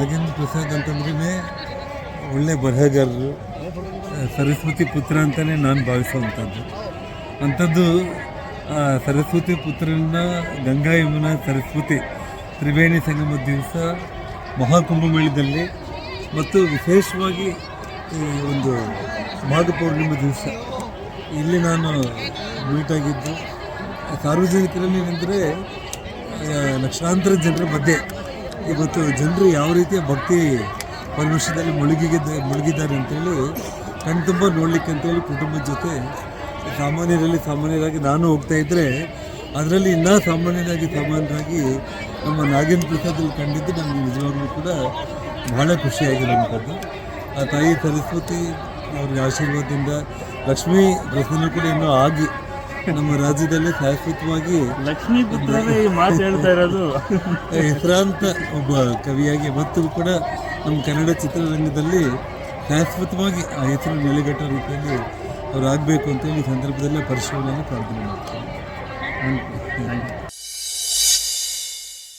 ನಾಗೇಂದ್ರ ಪ್ರಸಾದ್ ಅಂತಂದ್ರೇ ಒಳ್ಳೆ ಬರಹಗಾರರು ಸರಸ್ವತಿ ಪುತ್ರ ಅಂತಲೇ ನಾನು ಭಾವಿಸುವಂಥದ್ದು. ಅಂಥದ್ದು ಸರಸ್ವತಿ ಪುತ್ರನ ಗಂಗಾ ಯಮುನಾ ಸರಸ್ವತಿ ತ್ರಿವೇಣಿ ಸಂಗಮ ದಿವಸ ಮಹಾಕುಂಭಮೇಳದಲ್ಲಿ ಮತ್ತು ವಿಶೇಷವಾಗಿ ಈ ಒಂದು ಮಾಘ ಪೌರ್ಣಿಮೆ ದಿವಸ. ಇಲ್ಲಿ ನಾನು ಮೀಟಾಗಿದ್ದು, ಸಾರ್ವಜನಿಕರಲ್ಲಿ ಏನಂದರೆ ಲಕ್ಷಾಂತರ ಜನರ ಮಧ್ಯೆ ಇವತ್ತು ಜನರು ಯಾವ ರೀತಿಯ ಭಕ್ತಿ ಪರಮೇಶ್ವರದಲ್ಲಿ ಮುಳುಗಿದ ಮುಳುಗಿದ್ದಾರೆ ಅಂತೇಳಿ ಕಣ್ತುಂಬ ನೋಡಲಿಕ್ಕೆ ಅಂತೇಳಿ ಕುಟುಂಬದ ಜೊತೆ ಸಾಮಾನ್ಯರಲ್ಲಿ ಸಾಮಾನ್ಯರಾಗಿ ನಾನು ಹೋಗ್ತಾ ಇದ್ದರೆ ಅದರಲ್ಲಿ ಇನ್ನೂ ಸಾಮಾನ್ಯರಾಗಿ ಸಾಮಾನ್ಯರಾಗಿ ನಮ್ಮ ನಾಗೇಂದ್ರ ಪ್ರಸಾದಲ್ಲಿ ಕಂಡಿದ್ದು ನಮಗೆ ನಿಜವಾಗ್ಲೂ ಕೂಡ ಬಹಳ ಖುಷಿಯಾಗಿರುವಂಥದ್ದು. ಆ ತಾಯಿ ಸರಸ್ವತಿ ಅವ್ರಿಗೆ ಆಶೀರ್ವಾದದಿಂದ ಲಕ್ಷ್ಮೀ ಪ್ರಸನ್ನ ಕೂಡ ಇನ್ನೂ ಆಗಿ ನಮ್ಮ ರಾಜ್ಯದಲ್ಲಿ ಶಾಶ್ವತವಾಗಿ ಲಕ್ಷ್ಮೀ ಪುತ್ರನೇ ಈ ಮಾತು ಹೇಳ್ತಾ ಇರೋದು. ಹೆಸರಾಂತ ಒಬ್ಬ ಕವಿಯಾಗಿ ಮತ್ತು ಕೂಡ ನಮ್ಮ ಕನ್ನಡ ಚಿತ್ರರಂಗದಲ್ಲಿ ಶಾಶ್ವತವಾಗಿ ಆ ಹೆಸರು ನೆಲೆಗಟ್ಟೋ ರೀತಿಯಲ್ಲಿ ಅವ್ರು ಆಗಬೇಕು ಅಂತೇಳಿ ಈ ಸಂದರ್ಭದಲ್ಲೇ ಪರಿಶೀಲನೆ ಪ್ರಾರ್ಥನೆ ಮಾಡ್ತೀನಿ.